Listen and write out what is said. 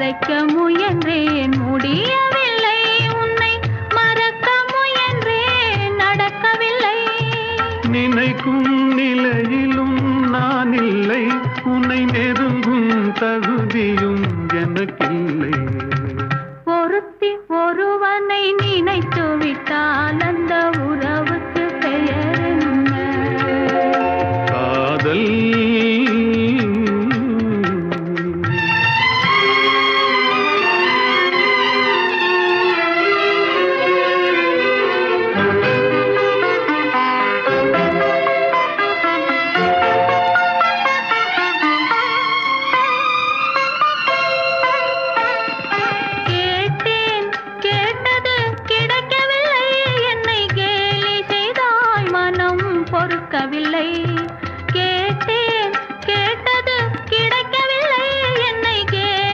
மறைக்க முயன்றேன் முடியவில்லை. உன்னை மறக்க முயன்றேன் நடக்கவில்லை. நினைக்கும் நிலையிலும் நான் இல்லை உன்னை நெருங்கும் தகுதியும் எனக்கில்லை. பொறுக்கவில்லை. கேட்டே